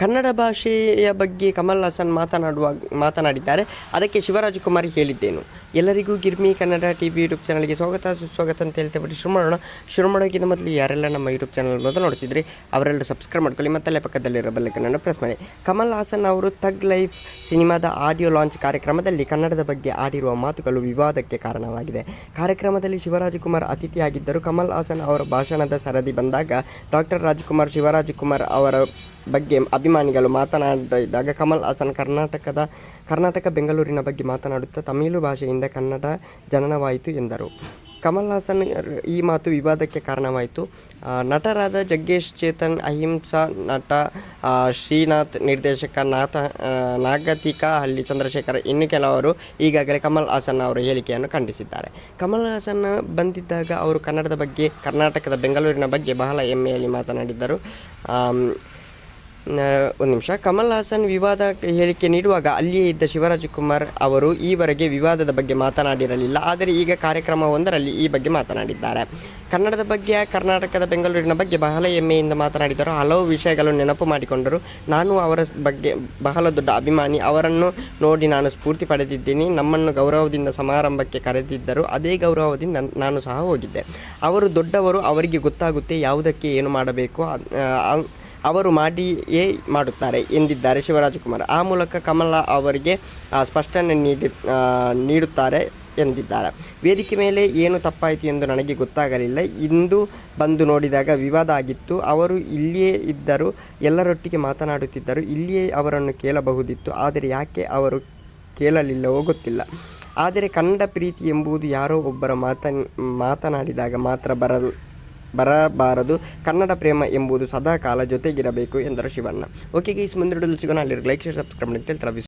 ಕನ್ನಡ ಭಾಷೆಯ ಬಗ್ಗೆ ಕಮಲ್ ಹಾಸನ್ ಮಾತನಾಡುವಾಗ ಮಾತನಾಡಿದ್ದಾರೆ. ಅದಕ್ಕೆ ಶಿವರಾಜಕುಮಾರ್ ಹೇಳಿದ್ದೇನು. ಎಲ್ಲರಿಗೂ Girmi Kannada T V YouTube ಚಾನಲ್ಗೆ ಸ್ವಾಗತ, ಸುಸ್ವಾಗತ ಅಂತ ಹೇಳ್ತೇವೆ ಬಿಟ್ಟು ಶುರು ಮಾಡೋಣ. ಶುರು ಮಾಡೋಕ್ಕಿಂತ ಮೊದಲು ಯಾರೆಲ್ಲ ನಮ್ಮ ಯೂಟ್ಯೂಬ್ ಚಾನಲ್ ಮೊದಲು ನೋಡ್ತಿದ್ರಿ, ಅವರೆಲ್ಲರೂ ಸಬ್ಸ್ಕ್ರೈಬ್ ಮಾಡ್ಕೊಳ್ಳಿ ಮತ್ತಲ್ಲೇ ಪಕ್ಕದಲ್ಲಿರೋ ಬೆಲ್ಲಕ್ಕನ್ನು ಪ್ರೆಸ್ ಮಾಡಿ. ಕಮಲ್ ಹಾಸನ್ ಅವರು ಥಗ್ ಲೈಫ್ ಸಿನಿಮಾದ ಆಡಿಯೋ ಲಾಂಚ್ ಕಾರ್ಯಕ್ರಮದಲ್ಲಿ ಕನ್ನಡದ ಬಗ್ಗೆ ಆಡಿರುವ ಮಾತುಗಳು ವಿವಾದಕ್ಕೆ ಕಾರಣವಾಗಿದೆ. ಕಾರ್ಯಕ್ರಮದಲ್ಲಿ ಶಿವರಾಜಕುಮಾರ್ ಅತಿಥಿಯಾಗಿದ್ದರು ಕಮಲ್ ಹಾಸನ್ ಅವರ ಭಾಷಣದ ಸರದಿ ಬಂದಾಗ ಡಾಕ್ಟರ್ ರಾಜ್ಕುಮಾರ್ ಶಿವರಾಜಕುಮಾರ್ ಅವರ ಬಗ್ಗೆ ಅಭಿಮಾನಿಗಳು ಮಾತನಾಡಿದಾಗ ಕಮಲ್ ಹಾಸನ್ ಕರ್ನಾಟಕದ, ಕರ್ನಾಟಕ ಬೆಂಗಳೂರಿನ ಬಗ್ಗೆ ಮಾತನಾಡುತ್ತಾ ತಮಿಳು ಭಾಷೆಯಿಂದ ಕನ್ನಡ ಜನನವಾಯಿತು ಎಂದರು. ಕಮಲ್ ಹಾಸನ್ ಈ ಮಾತು ವಿವಾದಕ್ಕೆ ಕಾರಣವಾಯಿತು. ನಟರಾದ ಜಗ್ಗೇಶ್ ಚೇತನ್, ಅಹಿಂಸಾ ನಟ ಶ್ರೀನಾಥ್, ನಿರ್ದೇಶಕ ನಾಥ ನಾಗತಿಕ ಹಳ್ಳಿ ಚಂದ್ರಶೇಖರ್ ಇನ್ನು ಕೆಲವರು ಈಗಾಗಲೇ ಕಮಲ್ ಹಾಸನ್ ಅವರ ಹೇಳಿಕೆಯನ್ನು ಖಂಡಿಸಿದ್ದಾರೆ. ಕಮಲ್ ಹಾಸನ್ ಬಂದಿದ್ದಾಗ ಅವರು ಕನ್ನಡದ ಬಗ್ಗೆ, ಕರ್ನಾಟಕದ ಬೆಂಗಳೂರಿನ ಬಗ್ಗೆ ಬಹಳ ಹೆಮ್ಮೆಯಲ್ಲಿ ಮಾತನಾಡಿದ್ದರು. ಒಂದು ನಿಮಿಷ. ಕಮಲ್ ಹಾಸನ್ ವಿವಾದ ಹೇಳಿಕೆ ನೀಡುವಾಗ ಅಲ್ಲಿಯೇ ಇದ್ದ ಶಿವರಾಜಕುಮಾರ್ ಅವರು ಈವರೆಗೆ ವಿವಾದದ ಬಗ್ಗೆ ಮಾತನಾಡಿರಲಿಲ್ಲ. ಆದರೆ ಈಗ ಕಾರ್ಯಕ್ರಮವೊಂದರಲ್ಲಿ ಈ ಬಗ್ಗೆ ಮಾತನಾಡಿದ್ದಾರೆ. ಕನ್ನಡದ ಬಗ್ಗೆ, ಕರ್ನಾಟಕದ ಬೆಂಗಳೂರಿನ ಬಗ್ಗೆ ಬಹಳ ಹೆಮ್ಮೆಯಿಂದ ಮಾತನಾಡಿದರು. ಹಲವು ವಿಷಯಗಳು ನೆನಪು ಮಾಡಿಕೊಂಡರು. ನಾನು ಅವರ ಬಗ್ಗೆ ಬಹಳ ದೊಡ್ಡ ಅಭಿಮಾನಿ. ಅವರನ್ನು ನೋಡಿ ನಾನು ಸ್ಫೂರ್ತಿ ಪಡೆದಿದ್ದೀನಿ. ನಮ್ಮನ್ನು ಗೌರವದಿಂದ ಸಮಾರಂಭಕ್ಕೆ ಕರೆದಿದ್ದರು. ಅದೇ ಗೌರವದಿಂದ ನಾನು ಸಹ ಹೋಗಿದ್ದೆ. ಅವರು ದೊಡ್ಡವರು, ಅವರಿಗೆ ಗೊತ್ತಾಗುತ್ತೆ ಯಾವುದಕ್ಕೆ ಏನು ಮಾಡಬೇಕು. ಅವರು ಮಾಡಿಯೇ ಮಾಡುತ್ತಾರೆ ಎಂದಿದ್ದಾರೆ ಶಿವರಾಜಕುಮಾರ್ ಆ ಮೂಲಕ ಕಮಲ ಅವರಿಗೆ ಸ್ಪಷ್ಟನೆ ನೀಡಿ ನೀಡುತ್ತಾರೆ ಎಂದಿದ್ದಾರೆ. ವೇದಿಕೆ ಮೇಲೆ ಏನು ತಪ್ಪಾಯಿತು ಎಂದು ನನಗೆ ಗೊತ್ತಾಗಲಿಲ್ಲ. ಇಂದು ಬಂದು ನೋಡಿದಾಗ ವಿವಾದ ಆಗಿತ್ತು. ಅವರು ಇಲ್ಲಿಯೇ ಇದ್ದರು, ಎಲ್ಲರೊಟ್ಟಿಗೆ ಮಾತನಾಡುತ್ತಿದ್ದರು. ಇಲ್ಲಿಯೇ ಅವರನ್ನು ಕೇಳಬಹುದಿತ್ತು. ಆದರೆ ಯಾಕೆ ಅವರು ಕೇಳಲಿಲ್ಲವೋ ಗೊತ್ತಿಲ್ಲ. ಆದರೆ ಕನ್ನಡ ಪ್ರೀತಿ ಎಂಬುದು ಯಾರೋ ಒಬ್ಬರ ಮಾತನ್, ಮಾತನಾಡಿದಾಗ ಮಾತ್ರ ಬರಲ್ ಬರಬಾರದು. ಕನ್ನಡ ಪ್ರೇಮ ಎಂಬುದು ಸದಾ ಕಾಲ ಜೊತೆಗಿರಬೇಕು ಎಂದರು ಶಿವಣ್ಣ. ಓಕೆ ಗೀಸ್ ಮುಂದಿಡಲು ಸಿಗೋಣ. ಅಲ್ಲಿ ಲೈಕ್ ಶೇರ್ ಸಬ್ಸ್ಕ್ರೈಬ್ ಮಾಡಿ ಅಂತ